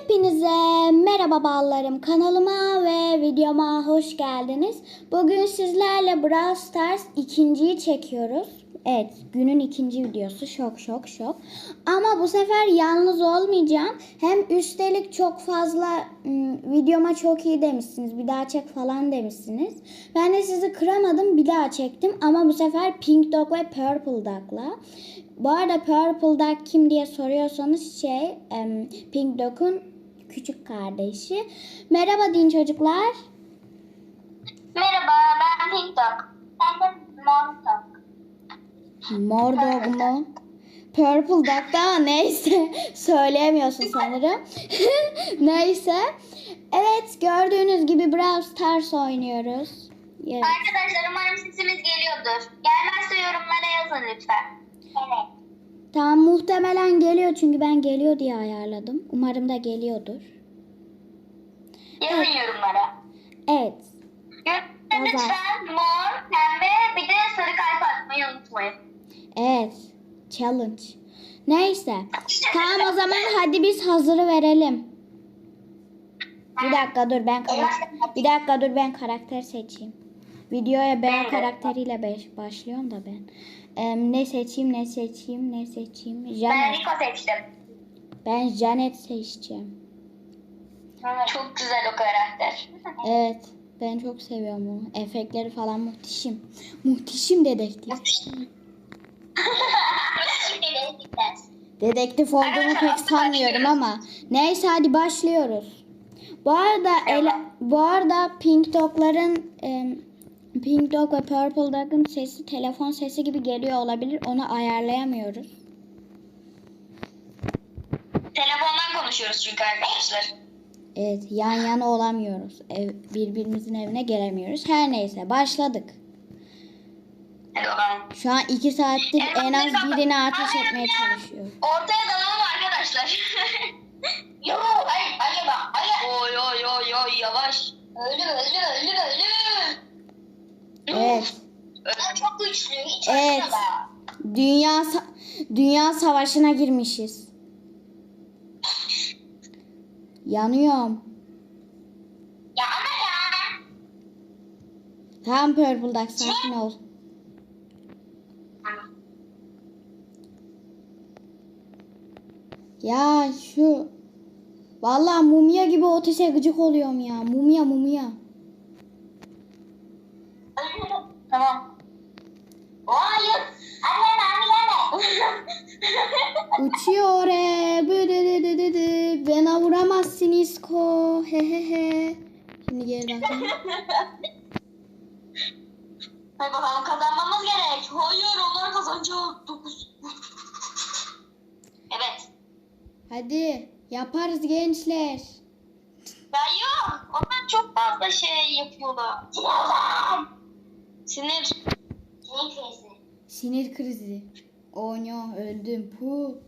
Hepinize merhaba ballarım. Kanalıma ve videoma hoş geldiniz. Bugün sizlerle Brawl Stars ikinciyi çekiyoruz. Evet, günün ikinci videosu. Şok şok şok. Ama bu sefer yalnız olmayacağım. Hem üstelik çok fazla ım, videoma çok iyi demişsiniz. Bir daha çek falan demişsiniz. Ben de sizi kıramadım. Bir daha çektim. Ama bu sefer Pink Dog ve Purple Dog'la. Bu arada Purple Dog kim diye soruyorsanız şey Pink Dog'un küçük kardeşi. Merhaba deyin çocuklar. Merhaba, ben Pink Dog. Ben de Mom Dog. Mor Dog mu? Purple Dog da neyse söyleyemiyorsun sanırım. neyse. Evet gördüğünüz gibi Brawl Stars oynuyoruz. Evet. Arkadaşlar umarım sesimiz geliyordur. Gelmezse yorumlara yazın lütfen. Evet. Tamam muhtemelen geliyor çünkü ben geliyor diye ayarladım. Umarım da geliyordur. Yazın yorumlara. Evet. Yorumlara lütfen mor, pembe bir de sarı kalp atmayı unutmayın. Evet. Challenge. Neyse. Tamam o zaman hadi biz hazırı verelim. Bir dakika dur ben karakter, bir dakika dur ben karakter seçeyim. Videoya ben karakteriyle başlıyorum da ben. Ne seçeyim ne seçeyim ne seçeyim. Ben Janet. Rico seçtim. Ben Janet seçeceğim. Çok güzel o karakter. Evet. Ben çok seviyorum onu. Efektleri falan muhteşem. Muhteşem dedektif. Dedektif olduğumu pek sanmıyorum ama. Neyse hadi başlıyoruz. Bu arada ele, bu arada Pink Dog'ların em, Pink Dog ve Purple Dog'ın sesi telefon sesi gibi geliyor olabilir. Onu ayarlayamıyoruz. Telefondan konuşuyoruz çünkü arkadaşlar. Evet yan yana olamıyoruz. Ev, birbirimizin evine gelemiyoruz. Her neyse başladık. Hadi bakalım. Şu an iki saattir en az birini ateş etmeye çalışıyor. Ortaya dalalım arkadaşlar. Yo, ay, ay, ay. Oy, oy, oy, oy, yavaş. Ölü, ölü, ölü, ölü. Evet. Öyle çok güçlü. Hiç Evet. Dünya sa- dünya savaşına girmişiz. Yanıyorum. Ya ama ya. Tamam Purple Duck sakin ol. Ya şu Vallahi mumya gibi otese gıcık oluyorum ya. Mumya mumya. Tamam. Hayır. Anne anne gelme. Uçuyor oraya. Bıdıdıdıdıdı. Bana vuramazsın İsko. He he he. Şimdi geri bakalım. Hadi bakalım kazanmamız gerek. Hayır onlar kazanacak. Dokuz. Evet. Hadi yaparız gençler. Ya yok. Onlar çok fazla şey yapıyorlar. Sinir. Sinir krizi. Sinir krizi. Oh no öldüm. Pu.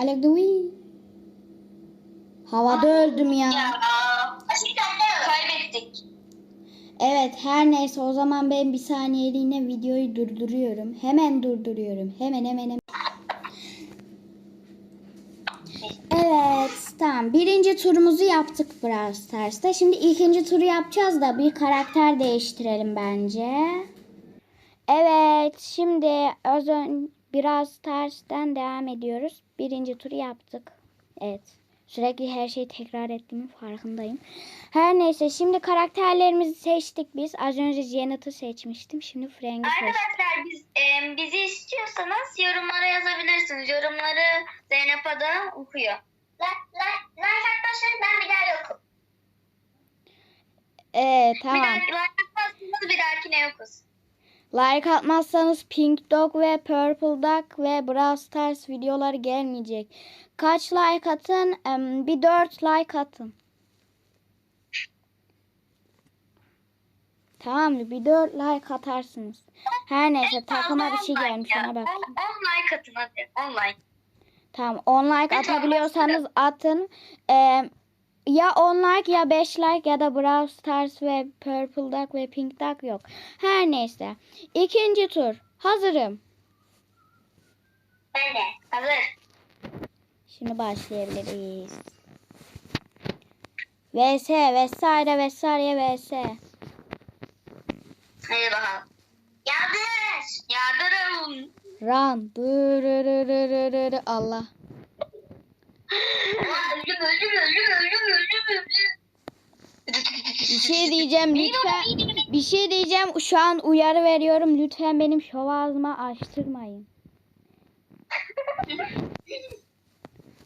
I like the win. Havada öldüm ya. Ya. Kaybettik. Evet her neyse o zaman ben bir saniyeliğine videoyu durduruyorum. Hemen durduruyorum. Hemen hemen hemen. Evet tamam birinci turumuzu yaptık Brawl Stars'ta. Şimdi ikinci turu yapacağız da bir karakter değiştirelim bence. Evet şimdi az önce Brawl Stars'tan devam ediyoruz. Birinci turu yaptık. Evet. Sürekli her şeyi tekrar ettiğimin farkındayım. Her neyse şimdi karakterlerimizi seçtik biz. Az önce Janet'ı seçmiştim. Şimdi Frank'i seçtim. Arkadaşlar biz e, bizi istiyorsanız yorumlara yazabilirsiniz. Yorumları Zeynep Ada okuyor. Like arkadaşlar ben bir daha yokum. Ee, Bir tamam. like atmazsanız bir dahakine yokuz. Like atmazsanız Pink Dog ve Purple Duck ve Brawl Stars videoları gelmeyecek. Kaç like atın? Em, bir 4 like atın. Tamam mı? Bir 4 like atarsınız. Her neyse takıma bir şey gelmiş ona bak. 10 like atın hadi. 10 like. Tamam 10 like atabiliyorsanız atın. Ee, ya 10 like ya 5 like ya da Brawl Stars ve Purple Duck ve Pink Duck yok. Her neyse. İkinci tur. Hazırım. Ben Haydi. Hazır. Şimdi başlayabiliriz. VS vesaire vesaire VS. Hadi bakalım. Yardır. Yardırın. Run. Allah. Bir şey diyeceğim lütfen. Bir şey diyeceğim. Şu an uyarı veriyorum. Lütfen benim şov ağzıma açtırmayın.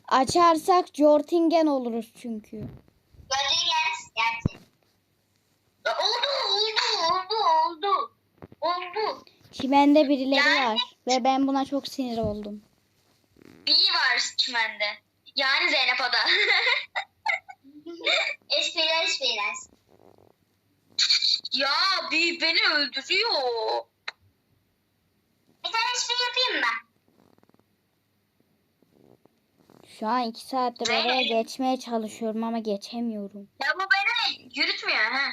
Açarsak Jortingen oluruz çünkü. Göreceğiz. Gerçi. Oldu oldu oldu oldu. Oldu. Çimende birileri Yani- var. Ve ben buna çok sinir oldum. Bir var çimende. Yani Zeynep Ada. espriler espriler. Ya bir beni öldürüyor. Bir tane espri yapayım ben. Şu an iki saattir oraya geçmeye çalışıyorum ama geçemiyorum. Ya bu beni yürütmüyor ha.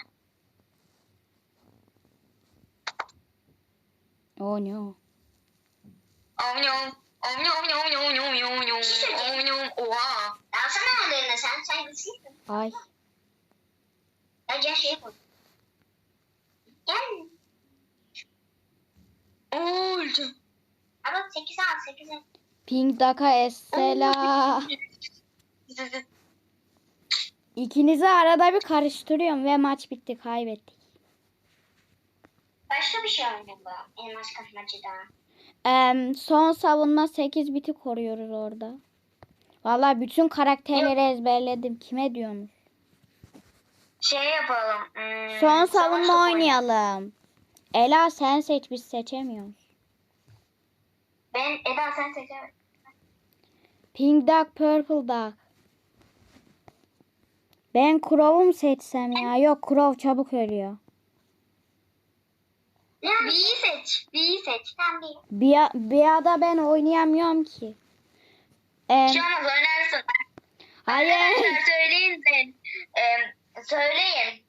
Oh no. Omnyom. Omnyom nyom nyom nyom nyom nyom. Omnyom. Oha. Alsana ellerine sen. Sen güçlüsün. Ay. Ya gel şey yapalım. Gel. Öldüm. Ama 8 al 8 al. Pink Daka Estela. İkinizi arada bir karıştırıyorum ve maç bitti kaybettik. Başka bir şey oynayalım. Elmas kapmacı daha. Em, son savunma 8 biti koruyoruz orada. Vallahi bütün karakterleri ezberledim. Kime diyorsunuz? Şey yapalım. Hmm, Son savunma oynayalım. Ela sen seç biz seçemiyoruz. Ben Eda sen seçer. Pink Duck, Purple Duck. Ben Crow'u mu seçsem ya? Yok Crow çabuk ölüyor. B'yi seç. B'yi seç. Sen B. Bir, bir ada ben oynayamıyorum ki. Em, Şu an oynarsın. hayır. Arkadaşlar söyleyin deyin. Ee, söyleyin.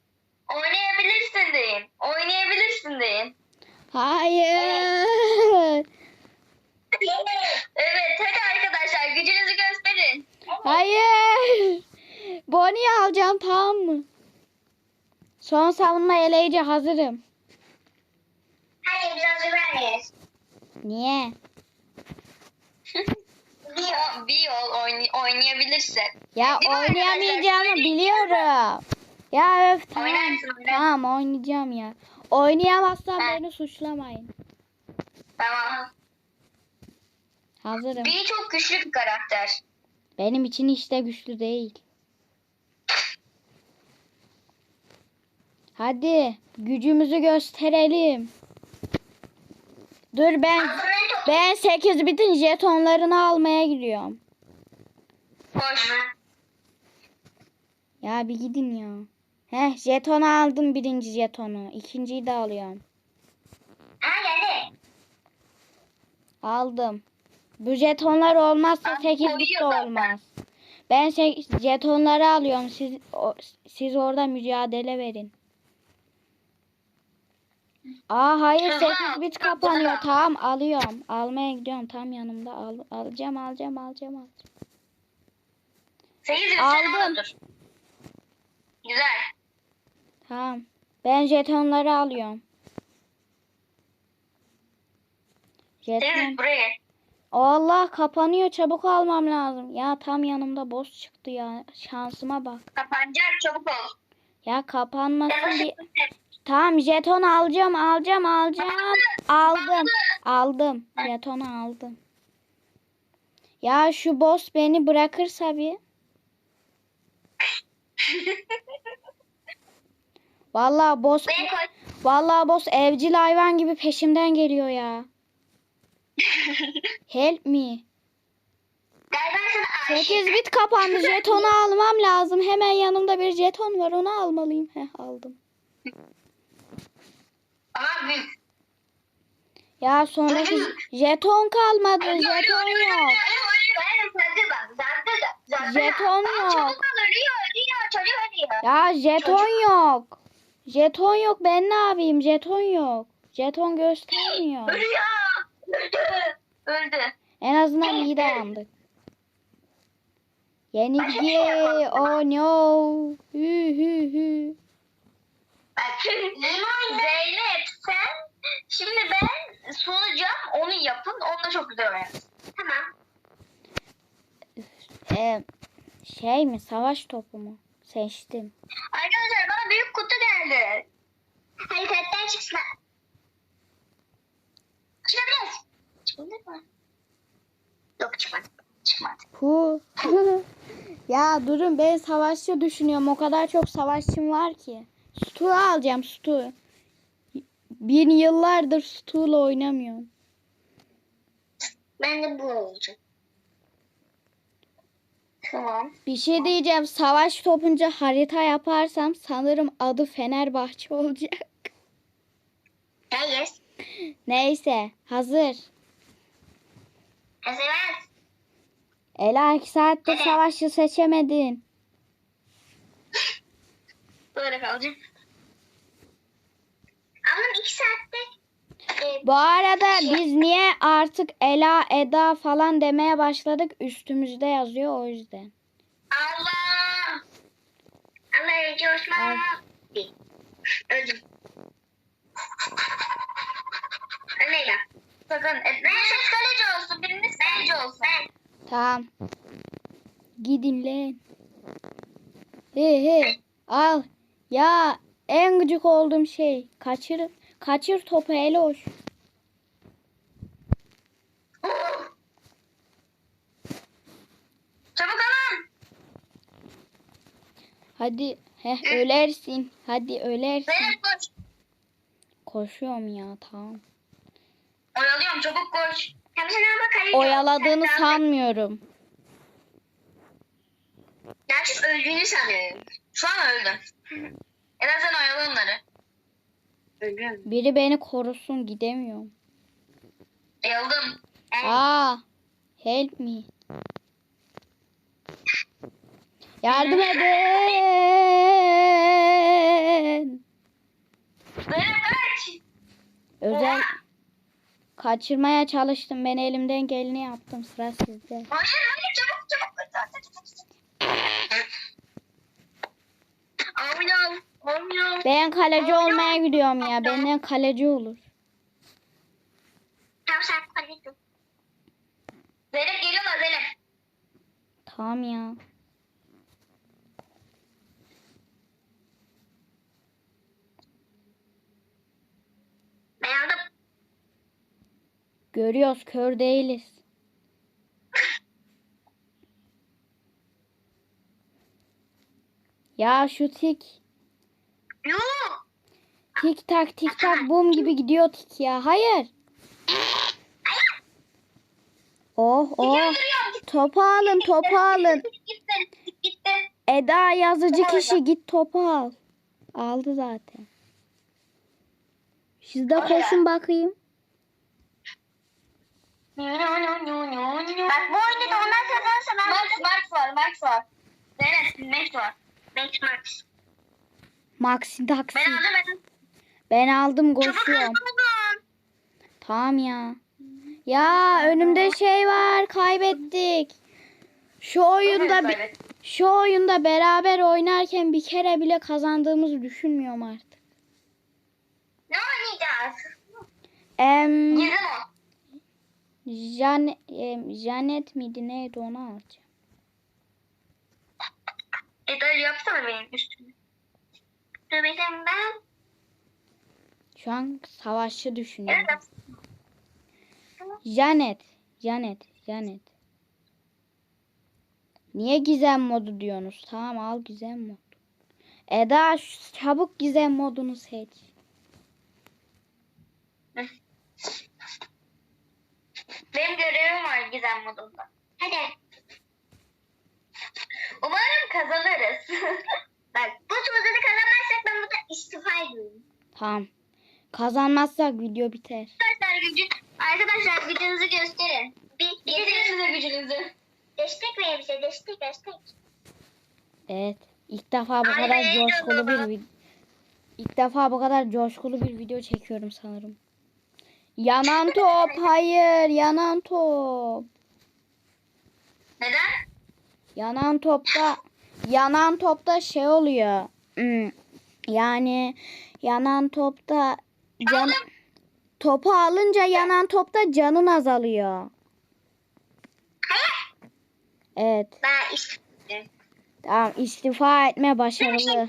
Oynayabilirsin deyin. Oynayabilirsin deyin. Hayır. Evet hadi arkadaşlar gücünüzü gösterin. Hayır. Bonnie'yi alacağım tamam mı? Son savunma eleyici hazırım. Hadi biraz vermeyiz. Niye? Bir, bir yol oynayabilirsin. Ya Değil oynayamayacağımı biliyorum. Ya öf tamam. Oynarsın. Tamam oynayacağım ya. Oynayamazsam Ha. beni suçlamayın. Tamam. Hazırım. Bir çok güçlü bir karakter. Benim için hiç de güçlü değil. Hadi gücümüzü gösterelim. Dur ben ben 8 bitin jetonlarını almaya gidiyorum. Koş. Ya bir gidin ya. Heh jetonu aldım birinci jetonu. İkinciyi de alıyorum. Ha geldi. Aldım. Bu jetonlar olmazsa Abi 8 bit de olmaz. Ben jetonları alıyorum. Siz o- siz orada mücadele verin. Aa hayır Kızım, 8 bit kapanıyor. Tamam alıyorum. Almaya gidiyorum. Tam yanımda. Al, alacağım alacağım alacağım alacağım. Sekiz Aldım. Aldım. Güzel. Tamam. Ben jetonları alıyorum. Jeton. Buraya. Allah kapanıyor. Çabuk almam lazım. Ya tam yanımda boss çıktı ya. Şansıma bak. Kapanacak çabuk ol. Ya kapanmasın bir. Tamam jeton alacağım alacağım alacağım. Aldım. Aldım. Jetonu aldım. Ya şu boss beni bırakırsa bir. Vallahi boss vallahi boss evcil hayvan gibi peşimden geliyor ya. Help me. Gel ben sana aşık. 8 bit kapandı. Jetonu almam lazım. Hemen yanımda bir jeton var. Onu almalıyım. Heh aldım. Büyük. Ya sonraki jeton kalmadı. Jeton yok. Jeton yok. Ya jeton yok. Jeton yok. Ben ne yapayım? Jeton yok. Jeton göstermiyor. Öldü. Öldü. En azından iyi dayandık. Yenilgi. Oh no. Hü hü hü. Zeynep sen şimdi ben sunacağım onu yapın. Onu da çok güzel oynarız. Tamam. Ee, şey mi? Savaş topu mu? Seçtim. Arkadaşlar bana büyük kutu geldi. Hadi kalpten çıksın. Çıkabiliriz. Çıkmadık mı? Yok çıkmadı. Çıkmadı. Hu. ya durun ben savaşçı düşünüyorum. O kadar çok savaşçım var ki. Stu alacağım Stu. Bin yıllardır Stu'la oynamıyorum. Ben de bu olacak. Tamam. Bir şey diyeceğim. Savaş topunca harita yaparsam sanırım adı Fenerbahçe olacak. Hayır. Neyse hazır. Evet. Ela iki saatte savaşçı seçemedin. Böyle kalacağım. Ablam iki saatte e, Bu arada biz niye artık Ela, Eda falan demeye başladık? Üstümüzde yazıyor o yüzden. Allah. Allah coşma. Ay. Öldüm. Öyle Sakın. E, biriniz kaleci olsun. Biriniz kaleci olsun. Ben. Tamam. Gidin lan. He he. Al. Ya en gıcık olduğum şey. Kaçır. Kaçır topu Eloş. Çabuk alın. Hadi. Heh ölersin. Hadi ölersin. Zeynep koş. Koşuyorum ya tamam. Oyalıyorum çabuk koş. Hem sen ama kaleci ol. Oyaladığını Sen- sanmıyorum. Gerçek öldüğünü sanıyorum. Şu an öldüm. En azından oyalı onları. Öldüm. Biri beni korusun gidemiyorum. Ayıldım. Aa, help me. Yardım edin. Kaç. Özel kaçırmaya çalıştım. Ben elimden geleni yaptım. Sıra sizde. Hayır hayır çabuk çabuk. Oyna. Oyna. Ben kaleci olmaya gidiyorum ya. Benden kaleci olur. Tamam sen kaleci. Zeynep geliyorlar Zeynep. Tamam ya. Ben aldım. Görüyoruz kör değiliz. Ya şu tik. Tik tak tik tak bum gibi gidiyor tik ya. Hayır. Oh oh. Topu alın topu alın. Eda yazıcı kişi git topu al. Aldı zaten. Siz de koşun bakayım. Bak bu oyunda da ondan kazanırsa ben... Max, Max var, Max var. Zeynep, Max var. Max, Max. Maxi taksi. Ben aldım, ben Ben aldım koşuyorum. Tamam ya. Ya önümde şey var kaybettik. Şu oyunda şu oyunda beraber oynarken bir kere bile kazandığımızı düşünmüyorum artık. Ne oynayacağız? Em, Gizem o. Jan, em, Janet miydi neydi onu alacağım. E dayı yapsana benim üstümü. Bakayım ben. Şu an savaşçı Evet. düşünüyorum. yap. Janet, Janet, Janet. Niye gizem modu diyorsunuz? Tamam al gizem modu. Eda çabuk gizem modunu seç. Benim görevim var Gizem modunda. Hadi. Umarım kazanırız. Bak bu turda da kazanmazsak ben burada istifa ediyorum. Tamam. Kazanmazsak video biter. Arkadaşlar gücü, arkadaşlar gücünüzü gösterin. Bir, Getirin size gücünüzü. Destek verin bize destek destek. Evet. İlk defa bu Ay, kadar ben coşkulu bir heyecanlı. vid- İlk defa bu kadar coşkulu bir video çekiyorum sanırım. Yanan top, hayır, yanan top. Yanan topta yanan topta şey oluyor. Hmm, Yani yanan topta can topu alınca yanan topta canın azalıyor. Evet. Ben istedim. Tamam istifa etme başarılı.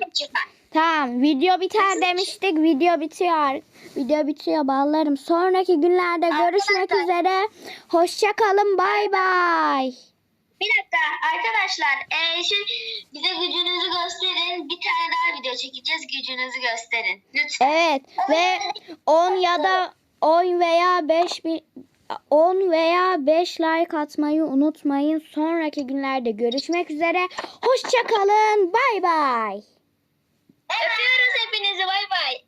Tamam video biter demiştik. Video bitiyor. Video bitiyor ballarım. Sonraki günlerde görüşmek üzere. Hoşça kalın. Bay bay. Bir dakika arkadaşlar. Ee, şu bize gücünüzü gösterin. Bir tane daha video çekeceğiz. Gücünüzü gösterin. Lütfen. Evet ve 10 ya da 10 veya 5 bir 10 veya 5 like atmayı unutmayın. Sonraki günlerde görüşmek üzere. Hoşça kalın. Bay bay. Öpüyoruz hepinizi. Bay bay.